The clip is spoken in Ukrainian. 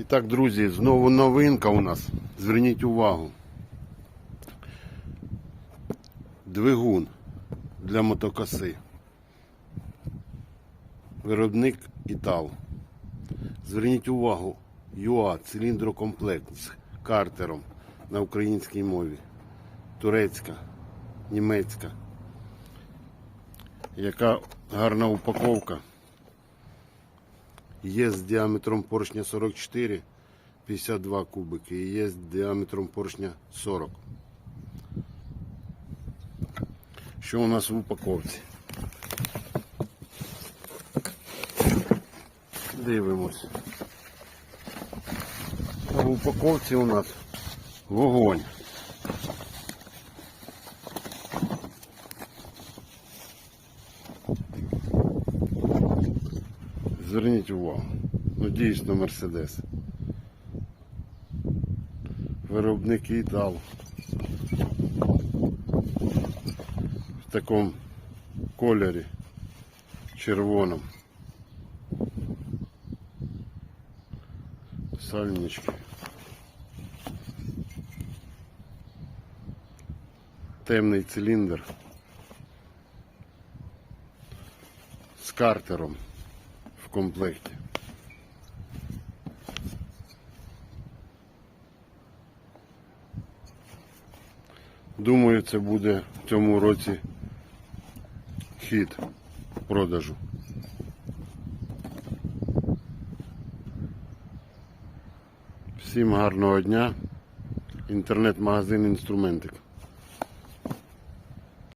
І так, друзі, знову новинка у нас. Зверніть увагу. Двигун для мотокоси. Виробник Італ. Зверніть увагу, ЮА, циліндрокомплект з картером на українській мові. Турецька, німецька. Яка гарна упаковка. Є з діаметром поршня 44, 52 кубики. І є з діаметром поршня 40. Що у нас в упаковці? Дивимось. В упаковці у нас вогонь. Зверніть увагу. Ну дійсно Мерседес. Виробники Італ. В такому кольорі червоному. Сальнички. Темний циліндр. З картером в комплекті. Думаю, це буде в цьому році хід продажу. Всім гарного дня. Інтернет-магазин інструментик.